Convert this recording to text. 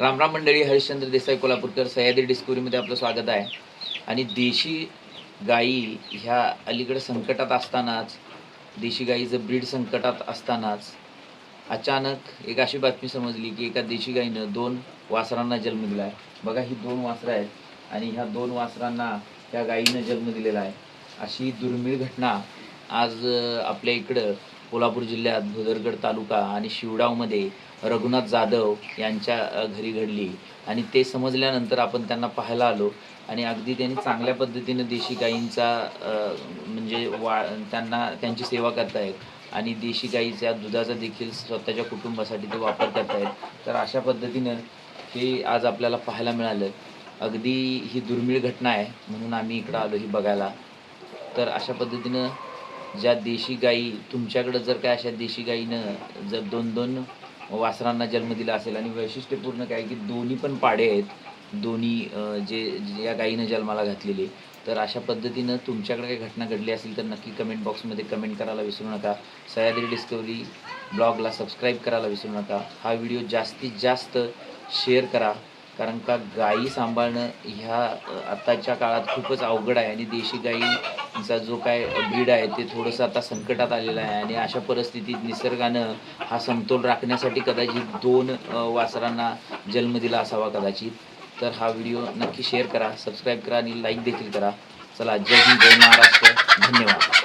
रामराम मंडळी हरिश्चंद्र देसाई कोल्हापूरकर सह्याद्री डिस्कवरीमध्ये आपलं स्वागत आहे. आणि देशी गायी ह्या अलीकडे संकटात असतानाच देशी गाईचं ब्रीड संकटात असतानाच अचानक एक अशी बातमी समजली की एका देशी गाईनं दोन वासरांना जन्म दिला आहे. बघा ही दोन वासरं आहेत आणि ह्या दोन वासरांना त्या गाईनं जन्म दिलेला आहे. अशी दुर्मिळ घटना आज आपल्या इकडं कोल्हापूर जिल्ह्यात भुदरगड तालुका आणि शिवडावमध्ये रघुनाथ जाधव यांच्या घरी घडली. आणि ते समजल्यानंतर आपण त्यांना पाहायला आलो. आणि अगदी त्यांनी चांगल्या पद्धतीनं देशी गाईंचा म्हणजे वा त्यांना त्यांची सेवा करतायत. आणि देशी गाईच्या दुधाचा देखील स्वतःच्या कुटुंबासाठी ते वापर करतायत. तर अशा पद्धतीनं हे आज आपल्याला पाहायला मिळालं. अगदी ही दुर्मिळ घटना आहे म्हणून आम्ही इकडं आलो ही बघायला. तर अशा पद्धतीनं ज्या देशी गाई तुमच्याकडं जर काय अशा देशी गाईनं जर दोन दोन वासरांना जन्म दिला असेल आणि वैशिष्ट्यपूर्ण काय की दोन्ही पण पाडे आहेत दोन्ही जे जे या गाईनं जन्माला घातलेले तर अशा पद्धतीनं तुमच्याकडे काही घटना घडली असेल तर नक्की कमेंट बॉक्समध्ये कमेंट करायला विसरू नका. सह्याद्री डिस्कवरी ब्लॉगला सबस्क्राईब करायला विसरू नका. हा व्हिडिओ जास्तीत जास्त शेअर करा. कारण का गायी सांभाळणं ह्या आत्ताच्या काळात खूपच अवघड आहे आणि देशी गाईंचा जो काय ब्रीड आहे ते थोडंसं आता संकटात आलेलं आहे आणि अशा परिस्थितीत निसर्गानं हा समतोल राखण्यासाठी कदाचित दोन वासरांना जन्म दिला असावा कदाचित. तर हा व्हिडिओ नक्की शेअर करा सबस्क्राईब करा आणि लाईक देखील करा. चला जय हिंद जय महाराष्ट्र. धन्यवाद.